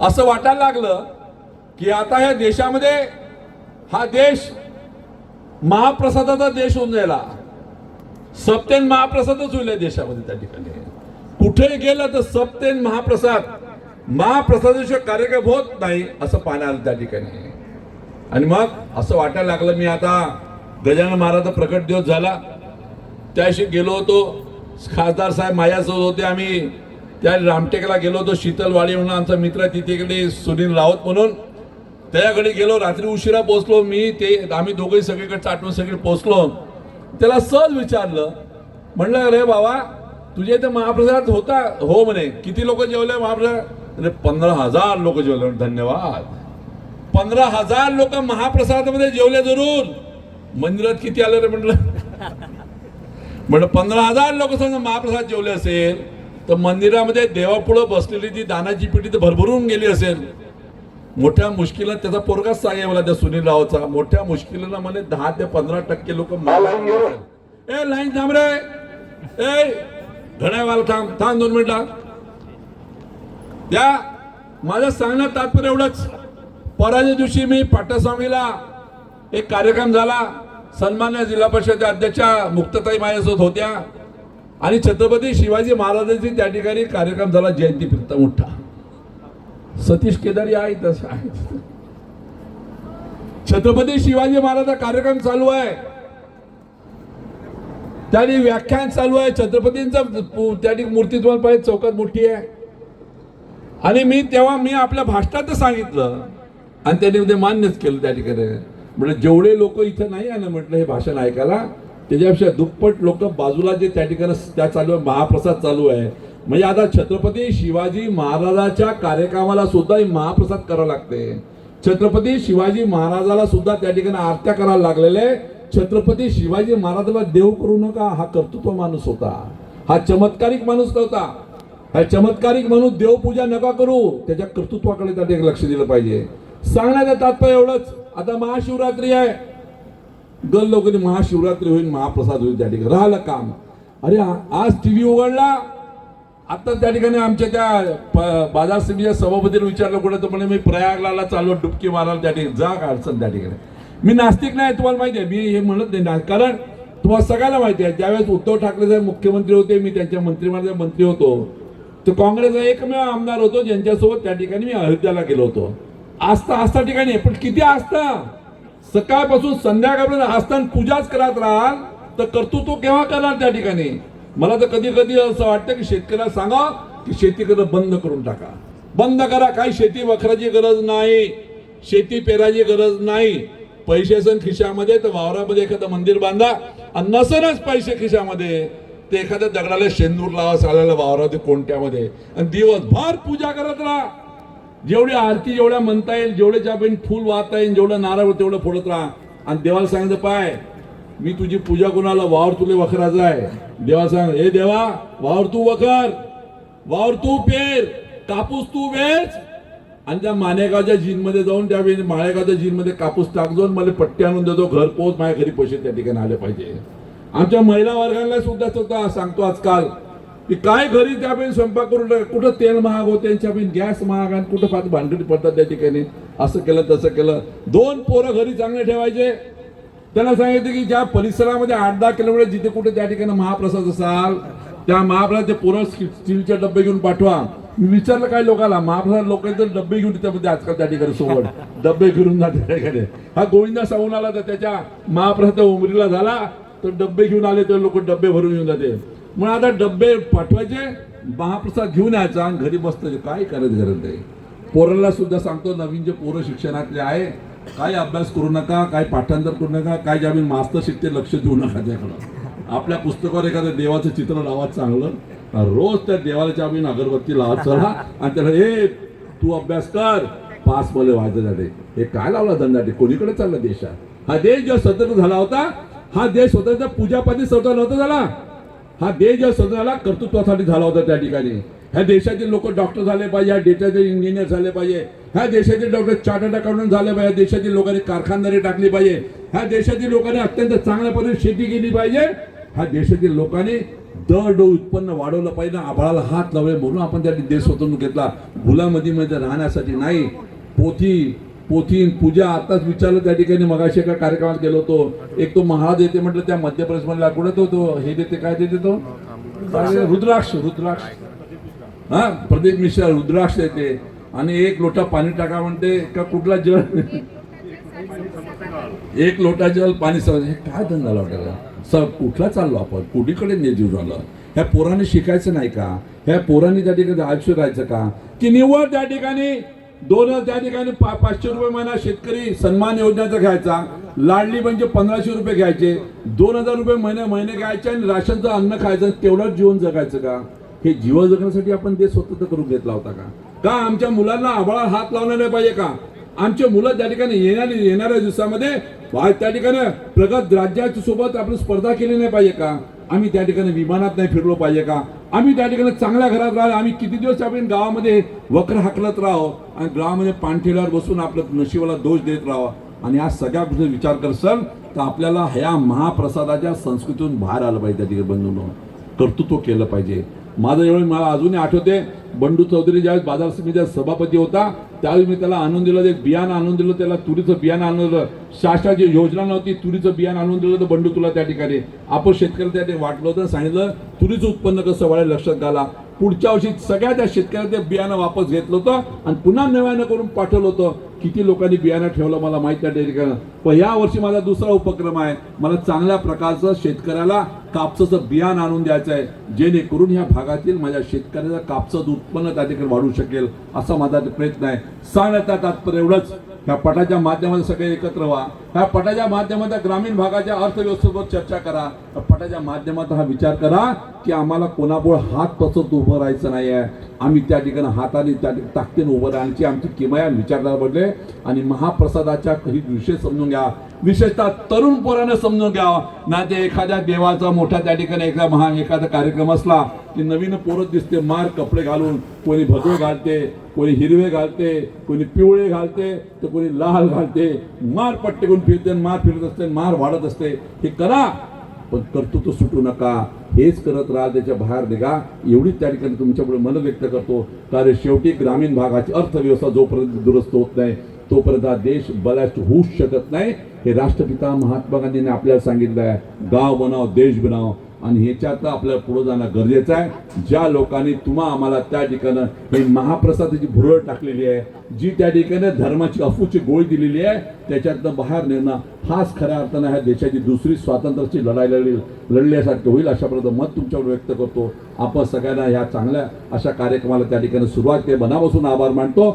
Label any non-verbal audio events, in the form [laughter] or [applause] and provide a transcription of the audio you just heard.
असं वाटायला लागलं की आता या देशामध्ये हा देश महाप्रसादाचा देश होऊन जायला. सप्तेन महाप्रसादच होईल देशामध्ये त्या ठिकाणी. कुठे गेलं तर सप्तेन महाप्रसाद महाप्रसादाशिवाय कार्यक्रम होत नाही असं पाहण्यात आलं त्या ठिकाणी. आणि मग असं वाटायला लागलं मी आता गजानन महाराजचा प्रकट दिवस झाला. त्याशी गेलो होतो. खासदार साहेब माझ्यासोबत होते. आम्ही त्या रामटेकला गेलो होतो शीतलवाडी म्हणून आमचा मित्र तिथेकडे सुनील राऊत म्हणून. त्याच्याकडे गेलो रात्री उशिरा पोहोचलो मी ते आम्ही दोघंही सगळीकडे चाटून सगळी पोचलो त्याला सहज विचारलं म्हणलं अरे बाबा तुझ्या इथे महाप्रसाद होता? हो म्हणे. किती लोक जेवले महाप्रसाद? अरे पंधरा हजार लोक जेवले. धन्यवाद. पंधरा हजार लोक महाप्रसादामध्ये जेवले जरूर. मंदिरात किती आले रे? म्हटलं [laughs] म्हणलं पंधरा हजार लोक समजा महाप्रसाद जेवले असेल तर मंदिरामध्ये देवापुढं बसलेली ती दानाची पिढी तर भरभरून गेली असेल. मोठ्या मुश्किलात त्याचा पोरगाच सांगे मला त्या सुनील रावचा मोठ्या मुश्किलीनं म्हणे दहा ते पंधरा टक्के लोक ए लाईन थांब रे. ए घड्यावाला थांब. थांब दोन मिनिटं. त्या माझं सांगण्यात तात्पर्य एवढंच. पराच्या दिवशी मी पाटस्वामीला एक कार्यक्रम झाला. सन्मान्य जिल्हा परिषद अध्यक्षा मुक्तताई माझ्यासोबत होत्या. आणि छत्रपती शिवाजी महाराजांची त्या ठिकाणी कार्यक्रम झाला जयंती प्रीत मोठा सतीश केदारी आहे तसं आहे. छत्रपती शिवाजी महाराजचा कार्यक्रम चालू आहे. त्या ठिकाणी व्याख्यान चालू आहे. छत्रपतींचं त्या ठिकाणी मूर्ती तुम्हाला पाहिजे चौकात मोठी आहे. आणि मी तेव्हा मी आपल्या भाषणात सांगितलं. आणि त्यांनी मान्यच केलं त्या ठिकाणी. म्हणजे जेवढे लोक इथं नाही आलं म्हटलं हे भाषण ऐकायला त्याच्यापेक्षा दुप्पट लोक बाजूला जे त्या ठिकाणी त्या चालू आहे महाप्रसाद चालू आहे. म्हणजे आता छत्रपती शिवाजी महाराजाच्या कार्यक्रमाला सुद्धा महाप्रसाद करावं लागते. छत्रपती शिवाजी महाराजाला सुद्धा त्या ठिकाणी आरत्या करायला लागलेले. छत्रपती शिवाजी महाराजाला देव करू नका हा कर्तृत्व माणूस होता. हा चमत्कारिक माणूस नव्हता. हा चमत्कारिक माणूस देवपूजा नका करू. त्याच्या कर्तृत्वाकडे त्या ठिकाणी लक्ष दिलं पाहिजे. सांगण्याचं तात्पर्य एवढंच. आता महाशिवरात्री आहे. दर लोकांनी महाशिवरात्री होईल महाप्रसाद होईल त्या ठिकाणी. राहिलं काम. अरे आज आज टीव्ही उघडला. आता त्या ठिकाणी आमच्या त्या बाजार समितीच्या सभापतीने विचारलं कुठे तर म्हणे मी प्रयागला चाललो डुबकी मारायला त्या ठिकाणी. जा का अडचण त्या ठिकाणी. मी नास्तिक नाही तुम्हाला माहिती आहे. मी हे म्हणत नाही कारण तुम्हाला सगळ्यांना माहिती आहे ज्यावेळेस उद्धव ठाकरे साहेब मुख्यमंत्री होते मी त्यांच्या मंत्रिमंडळाचे मंत्री होतो. तर काँग्रेसचा एकमेव आमदार होतो ज्यांच्यासोबत त्या ठिकाणी मी अयोध्याला गेलो होतो. आस्था आस्था ठिकाणी पण किती आस्था? सकाळपासून संध्याकाळपर्यंत आस्थान पूजाच करत राहाल तर कर्तृत्व केव्हा करणार त्या ठिकाणी? मला तर कधी कधी असं वाटतं की शेतकऱ्याला सांगा की शेती करणं बंद करून टाका. बंद करा काही शेती वखराची गरज नाही शेती पेराची गरज नाही. पैसे सण खिशामध्ये तर वावरामध्ये एखादं मंदिर बांधा आणि नसेलच पैसे खिशामध्ये ते एखाद्या दगडाला शेंदूर लावा चालायला ते कोणत्यामध्ये आणि दिवसभर पूजा करत राहा. जेवढी आरती जेवढ्या म्हणता येईल जेवढे ज्यापैकी फुल वाहता येईल जेवढं नारळ तेवढं फोडत राहा. आणि देवाला सांगितलं पाय मी तुझी पूजा कोणाला वावर तुले वखराचा आहे. देवा सांग हे देवा वावर तू वखर वावर तू पेर कापूस तू वेच. आणि त्या मानेगावच्या जीनमध्ये जाऊन त्या माळेगावच्या जीनमध्ये कापूस टाक जाऊन मला पट्टी आणून देतो घर पोहोच माझ्या घरी पैसे त्या ठिकाणी आले पाहिजे. आमच्या महिला वर्गाला सुद्धा सुद्धा सांगतो आजकाल की काय घरी त्यापैकी स्वयंपाक करून कुठं तेल महाग होते त्यांच्यापैकी गॅस महाग आणि कुठं फार भांडणी पडतात त्या ठिकाणी. असं केलं तसं केलं. दोन पोरं घरी चांगले ठेवायचे. त्यांना सांगितलं की ज्या परिसरामध्ये आठ दहा किलोमीटर जिथे कुठे त्या ठिकाणी महाप्रसाद असाल त्या महाप्रसाद पोरं स्टीलचे डबे घेऊन पाठवा. मी विचारलं काय लोकांना महाप्रसाद लोक तर डबे घेऊन त्यामध्ये आजकाल त्या ठिकाणी सोबत. डबे घेऊन जाते त्या ठिकाणी. हा गोविंदा साहून आला तर त्याच्या महाप्रसाद उमरीला झाला तर डबे घेऊन आले तर लोक डबे भरून घेऊन जाते. मग आता डब्बे पाठवायचे महाप्रसाद घेऊन यायचा आणि घरी बसतो काय करायचं गरज नाही पोरांना सुद्धा सांगतो नवीन जे पोरं शिक्षणातले आहे काय अभ्यास करू नका काय पाठांतर करू नका काय ज्यावेळी मास्तर शिकते लक्ष देऊ नका त्याकडं. आपल्या पुस्तकावर एखादं देवाचं चित्र लावा चांगलं. रोज त्या देवाला आम्ही अगरबत्ती लावत चला आणि त्याला ए तू अभ्यास कर. पास मला व्हायचं जाते हे काय लावला धंदाटे? कोणीकडे चालला देशात? हा देश जो स्वतंत्र झाला होता हा देश स्वतंत्र पूजापाती स्वतंत्र नव्हता झाला. हा देश या स्वतंत्र कर्तृत्वासाठी झाला होता त्या ठिकाणी. ह्या देशातील लोक डॉक्टर झाले पाहिजे ह्या देशाचे इंजिनियर झाले पाहिजे. ह्या देशाचे डॉक्टर चार्टर्ड अकाउंटंट झाले पाहिजे देशातील लोकांनी कारखानदारी टाकली पाहिजे. ह्या देशातील लोकांनी अत्यंत चांगल्या पद्धतीने शेती केली पाहिजे. ह्या देशातील लोकांनी दर डो उत्पन्न वाढवलं पाहिजे आभाळाला हात लावले म्हणून आपण त्या देश स्वतंत्र घेतला. मुलामध्ये राहण्यासाठी नाही पोथी पोथी पूजा आताच विचारलं त्या ठिकाणी मगाशी एका कार्यक्रमात गेलो होतो. एक तो महाराज येते म्हटलं त्या मध्य प्रदेश मधला तो तो. हे देते काय देते तो? रुद्राक्ष रुद्राक्ष. हा प्रदीप मिश्रा रुद्राक्ष देते. आणि एक लोटा पाणी टाका म्हणते का कुठला जल? एक लोटा जल पाणी सर हे काय धंदा वाटायला? सर कुठला चाललो आपण? कुठीकडे नेजीव झालं? ह्या पोराने शिकायचं नाही का? ह्या पोरांनी त्या ठिकाणी आयुष्य राहायचं का? की निव्वळ त्या ठिकाणी दोन त्या ठिकाणी पा- पाचशे रुपये महिना शेतकरी सन्मान योजनेचा घ्यायचा लाडली म्हणजे पंधराशे रुपये घ्यायचे दोन हजार रुपये महिने महिने घ्यायचे आणि राशनचं अन्न खायचं तेवढंच जीवन जगायचं का? हे जीवन जगण्यासाठी आपण ते स्वतंत्र करून घेतला होता का? का आमच्या मुलांना आभाळा हात लावला नाही पाहिजे का? आमचे मुलं त्या ठिकाणी येणारी येणाऱ्या दिवसामध्ये त्या ठिकाणी प्रगत राज्याच्या सोबत आपण स्पर्धा केली नाही पाहिजे का? आम्ही त्या ठिकाणी विमानात नाही फिरलो पाहिजे का? आम्ही त्या ठिकाणी चांगल्या घरात राहिलो. आम्ही किती दिवस आपण गावामध्ये वक्र हाकलत राहो आणि गावामध्ये पाणठेल्यावर बसून आपलं नशिबाला दोष देत राहावं आणि या सगळ्या गोष्टी विचार करसल तर आपल्याला ह्या महाप्रसादाच्या संस्कृतीतून बाहेर आलं पाहिजे त्या ठिकाणी बंधून. कर्तृत्व केलं पाहिजे. माझं एवढं मला अजूनही आठवते बंडू चौधरी ज्यावेळेस बाजार समितीचा सभापती होता त्यावेळी मी त्याला आणून दिलं एक बियाणं आणून दिलं त्याला तुरीचं बियाणं आणून दिलं. शासनाची योजना नव्हती तुरीचं बियाणं आणून दिलं तर बंडू तुला त्या ठिकाणी. आपण शेतकरी त्या ठिकाणी वाटलं होतं सांगितलं तुरीचं उत्पन्न कसं वाढेल लक्षात घाला. पुढच्या वर्षी सगळ्या त्या शेतकऱ्या ते बियाणं वापस घेतलं होतं आणि पुन्हा नव्यानं करून पाठवलं होतं. किती लोकांनी बियाणं ठेवलं मला माहिती त्या ठिकाणी. पण या वर्षी माझा दुसरा उपक्रम आहे. मला चांगल्या प्रकारचं शेतकऱ्याला कापसाचं बियाणं आणून द्यायचं आहे. जेणेकरून ह्या भागातील माझ्या शेतकऱ्याचं कापसाचं उत्पन्न त्या ठिकाणी वाढू शकेल असा माझा प्रयत्न आहे. सांगण्याचा तात्पर्य एवढंच. ह्या पटाच्या माध्यमातून सगळे एकत्र व्हा. ह्या पटाच्या माध्यमात ग्रामीण भागाच्या अर्थव्यवस्थेवर चर्चा करा. या पटाच्या माध्यमात हा विचार करा की आम्हाला कोणापुळ हात पसरत उभं राहायचं नाही आहे आम्ही त्या ठिकाणी हाताने त्या ताकदीने उभं राहण्याची आमची किमया विचारधारा पडले आणि महाप्रसादाच्या काही विषय समजून घ्या. विशेषतः तरुण पोरानं समजून घ्या. ना ते एखाद्या देवाचा मोठा त्या ठिकाणी एखादा महा एखादा कार्यक्रम असला की नवीन पोरं दिसते. मार कपडे घालून कोणी भगवे घालते. कोणी हिरवे घालते कोणी पिवळे घालते तर कोणी लाल घालते. मार पट्टे करून फिरते मार फिरत असते मार वाढत असते. हे करा पण कर्तृत्व सुटू नका. हेच करत राहा त्याच्या बाहेर निघा. एवढीच त्या ठिकाणी तुमच्यापुढे मन व्यक्त करतो. कारण शेवटी ग्रामीण भागाची अर्थव्यवस्था जोपर्यंत दुरुस्त होत नाही तोपर्यंत हा देश बलास्ट होऊच शकत नाही. हे राष्ट्रपिता महात्मा गांधींनी आपल्याला सांगितलं आहे. गाव बनाव देश बनाव आणि ह्याच्यात आपल्याला पुढे जाणं गरजेचं आहे. ज्या लोकांनी तुम्हा आम्हाला त्या ठिकाणं ही महाप्रसादाची भुरळ टाकलेली आहे जी त्या ठिकाणी धर्माची अफूची गोळी दिलेली आहे त्याच्यातनं बाहेर नेणं हाच खऱ्या अर्थानं ह्या देशाची दुसरी स्वातंत्र्याची लढाई लढली लढल्यासारखं होईल अशा प्रकारचं मत तुमच्यावर व्यक्त करतो. आपण सगळ्यांना ह्या चांगल्या अशा कार्यक्रमाला त्या ठिकाणी सुरुवात केली. मनापासून आभार मानतो.